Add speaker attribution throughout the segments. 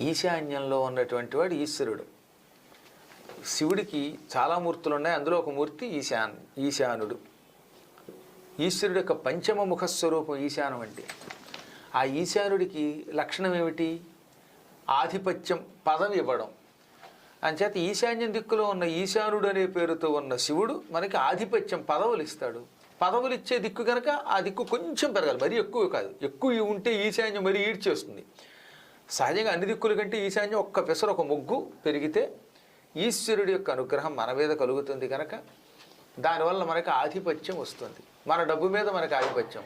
Speaker 1: ఈశాన్యంలో ఉన్నటువంటి వాడు ఈశ్వరుడు. శివుడికి చాలా మూర్తులు ఉన్నాయి అందులో ఒక మూర్తి ఈశాన్ ఈశానుడు. ఈశ్వరుడు యొక్క పంచమ ముఖ స్వరూపం ఈశానం అంటే. ఆ ఈశానుడికి లక్షణం ఏమిటి? ఆధిపత్యం పదవి ఇవ్వడం. అంచేత ఈశాన్యం దిక్కులో ఉన్న ఈశానుడు అనే పేరుతో ఉన్న శివుడు మనకి ఆధిపత్యం పదవులు ఇస్తాడు. పదవులు ఇచ్చే దిక్కు కనుక ఆ దిక్కు కొంచెం పెరగాలి. మరీ ఎక్కువ కాదు. ఎక్కువ ఉంటే ఈశాన్యం మరీ ఈడ్చేస్తుంది. సహజంగా అన్ని దిక్కుల కంటే ఈశాన్యం ఒక్క పెసరు ఒక ముగ్గు పెరిగితే ఈశ్వరుడి యొక్క అనుగ్రహం మన మీద కలుగుతుంది కనుక దానివల్ల మనకు ఆధిపత్యం వస్తుంది. మన డబ్బు మీద మనకు ఆధిపత్యం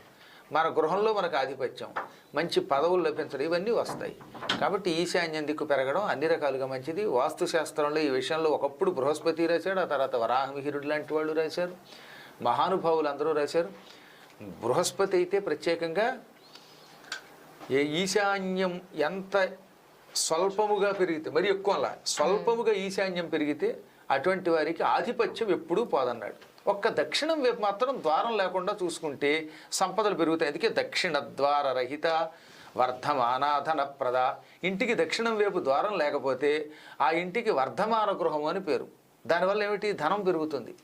Speaker 1: మన గృహంలో మనకు ఆధిపత్యం మంచి పదవులు లభించడం ఇవన్నీ వస్తాయి. కాబట్టి ఈశాన్యం దిక్కు పెరగడం అన్ని రకాలుగా మంచిది. వాస్తుశాస్త్రంలో ఈ విషయంలో ఒకప్పుడు బృహస్పతి రాశాడు ఆ తర్వాత వరాహమిహిరుడు లాంటి వాళ్ళు రాశారు మహానుభావులు అందరూ రాశారు. బృహస్పతి అయితే ప్రత్యేకంగా ఏ ఈశాన్యం ఎంత స్వల్పముగా పెరిగితే మరి ఎక్కువ అలా స్వల్పముగా ఈశాన్యం పెరిగితే అటువంటి వారికి ఆధిపత్యం ఎప్పుడూ పోదన్నాడు. ఒక్క దక్షిణం వైపు మాత్రం ద్వారం లేకుండా చూసుకుంటే సంపదలు పెరుగుతాయి. అందుకే దక్షిణ ద్వార రహిత వర్ధమానాధన ప్రద. ఇంటికి దక్షిణం వైపు ద్వారం లేకపోతే ఆ ఇంటికి వర్ధమాన గృహం అని పేరు. దానివల్ల ఏమిటి? ధనం పెరుగుతుంది.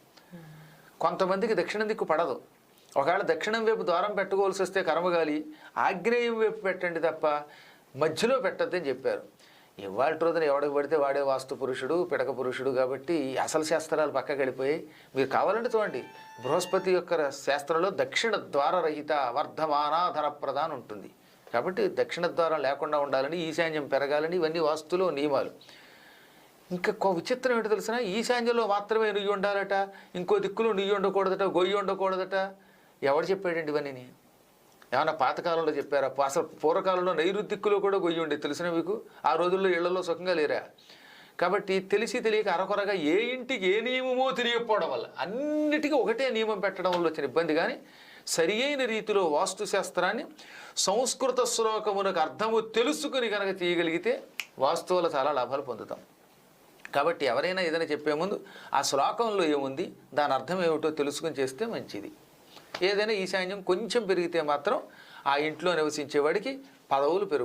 Speaker 1: కొంతమందికి దక్షిణ దిక్కు పడదు. ఒకవేళ దక్షిణం వైపు ద్వారం పెట్టుకోవాల్సి వస్తే కర్మగాలి ఆగ్నేయం వైపు పెట్టండి తప్ప మధ్యలో పెట్టద్దని చెప్పారు. ఇవాళ రోజున ఎవడికి పడితే వాడే వాస్తు పురుషుడు పిడక పురుషుడు కాబట్టి ఈ అసలు శాస్త్రాలు పక్కకి వెళ్ళిపోయి మీరు కావాలంటే చూడండి బృహస్పతి యొక్క శాస్త్రంలో దక్షిణ ద్వార రహిత వర్ధమాన ధనప్రద ఉంటుంది. కాబట్టి దక్షిణ ద్వారం లేకుండా ఉండాలని ఈశాన్యం పెరగాలని ఇవన్నీ వాస్తులో నియమాలు. ఇంకా విచిత్రం ఏంటో తెలిసిన ఈశాన్యంలో మాత్రమే నుయ్యి ఉండాలట ఇంకో దిక్కులో నుయ్యి ఉండకూడదట గొయ్యి ఉండకూడదట. ఎవడు చెప్పాడండి ఇవన్నీ ఏమన్నా పాతకాలంలో చెప్పారా? అసలు పూర్వకాలంలో నైరుద్దిక్కులో కూడా గొయ్యి ఉండే తెలిసిన మీకు? ఆ రోజుల్లో ఇళ్ళలో సుఖంగా లేరా? కాబట్టి తెలిసి తెలియక అరకొరగా ఏ ఇంటికి ఏ నియమమో తెలియకపోవడం వల్ల అన్నిటికీ ఒకటే నియమం పెట్టడం వల్ల వచ్చిన ఇబ్బంది. కానీ సరి అయిన రీతిలో వాస్తుశాస్త్రాన్ని సంస్కృత శ్లోకమునకు అర్థము తెలుసుకుని కనుక చేయగలిగితే వాస్తువుల చాలా లాభాలు పొందుతాం. కాబట్టి ఎవరైనా ఏదైనా చెప్పే ముందు ఆ శ్లోకంలో ఏముంది? దాని అర్థం ఏమిటో తెలుసుకుని చేస్తే మంచిది. ఏదైనా ఈశాన్యం కొంచెం పెరిగితే మాత్రం ఆ ఇంట్లో నివసించేవాడికి పదవులు పెరుగుతాయి.